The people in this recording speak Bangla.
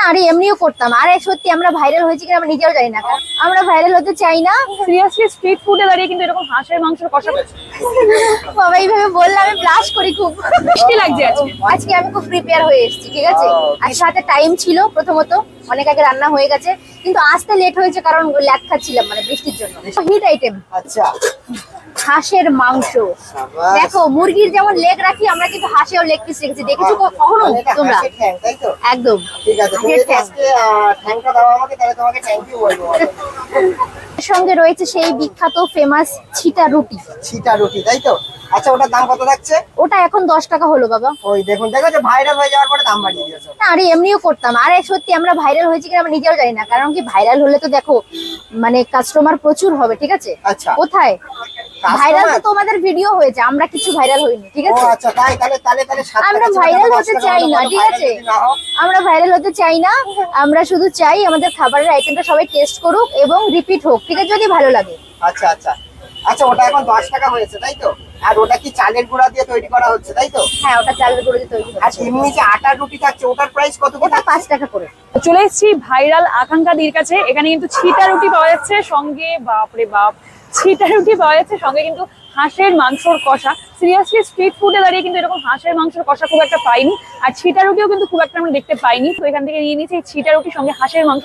না আরে এমনিও করতাম। আরে সত্যি আমরা ভাইরাল হয়েছি কিনা আমরা নিজেও জানি না। আমরা ভাইরাল হতে চাই না। সিরিয়াসলি স্ট্রিট ফুডে দাঁড়িয়ে কিন্তু এরকম হাঁসের মাংসের কষা বাবা এইভাবে বললে আমি ব্লাশ করি খুব। মিষ্টি লাগছে আজকে। আজকে আমি খুব প্রিপেয়ার হয়ে এসেছি ঠিক আছে? আর সাথে টাইম ছিল প্রথমত। অনেক আগে রান্না হয়ে গেছে কিন্তু আসতে লেট হয়েছে কারণ ল্যাদ খাচ্ছিলাম মানে বৃষ্টির জন্য। হিট আইটেম আচ্ছা। হাঁসের মাংস। দেখো মুরগির যেমন লেগ রাখি আমরা কিন্তু হাঁসেও লেগ পিস রেখেছি। দেখেছ কখনো? মানে তোমরা? একদম। সঙ্গে রয়েছে সেই বিখ্যাত ফেমাস ছিটা রুটি। ছিটা রুটি তাই তো? আচ্ছা ওটার দাম কত থাকছে? ওটা এখন দশ টাকা হলো বাবা। ওই দেখুন দেখো যে ভাইরাল হয়ে যাওয়ার পরে দাম বাড়িয়ে দিয়েছ। না আরে এমনিও করতাম। আরে সত্যি আমরা ভাইরাল হয়েছি কিনা আমরা নিজেও জানি না। কারণ কি ভাইরাল হলে তো দেখো মানে কাস্টমার প্রচুর হবে ঠিক আছে? আচ্ছা। কোথায়? ভাইরাল তো তোমাদের ভিডিও হয়েছে আমরা কিছু ভাইরাল হইনি ঠিক আছে? আচ্ছা তাই তাহলে তাহলে তাহলে সাত আমরা ভাইরাল হতে চাই না ঠিক আছে। আমরা ভাইরাল হতে চাই না আমরা শুধু চাই আমাদের খাবারের আইটেমটা সবাই টেস্ট করুক এবং রিপিট হোক ঠিক আছে? যদি ভালো লাগে। আচ্ছা আচ্ছা। আচ্ছা ওটা এখন দশ টাকা হয়েছে তাই তো? আর ওটা কি চালের গুঁড়া দিয়ে তৈরি করা হচ্ছে তাই তো? হ্যাঁ ওটা চালের গুঁড়ো দিয়ে তৈরি আর এমনি যে আটার রুটি থাকছে ওটার প্রাইস কত ওটা পাঁচ টাকা করে। চলে এসেছি ভাইরাল আকাঙ্ক্ষা দির কাছে। এখানে কিন্তু ছিটা রুটি পাওয়া যাচ্ছে সঙ্গে বাপরে বাপ ছিটা রুটি পাওয়া যাচ্ছে সঙ্গে কিন্তু হাঁসের মাংসর কষা। সিরিয়াসলি স্ট্রিট ফুডে দাঁড়িয়ে কিন্তু এরকম হাঁসের মাংসের কষা খুব একটা পাইনি। আর ছিটা রুটিও কিন্তু খুব একটা আমরা দেখতে পাইনি। তো এখান থেকে নিয়ে নিয়েছি ছিটা রুটির সঙ্গে হাঁসের মাংস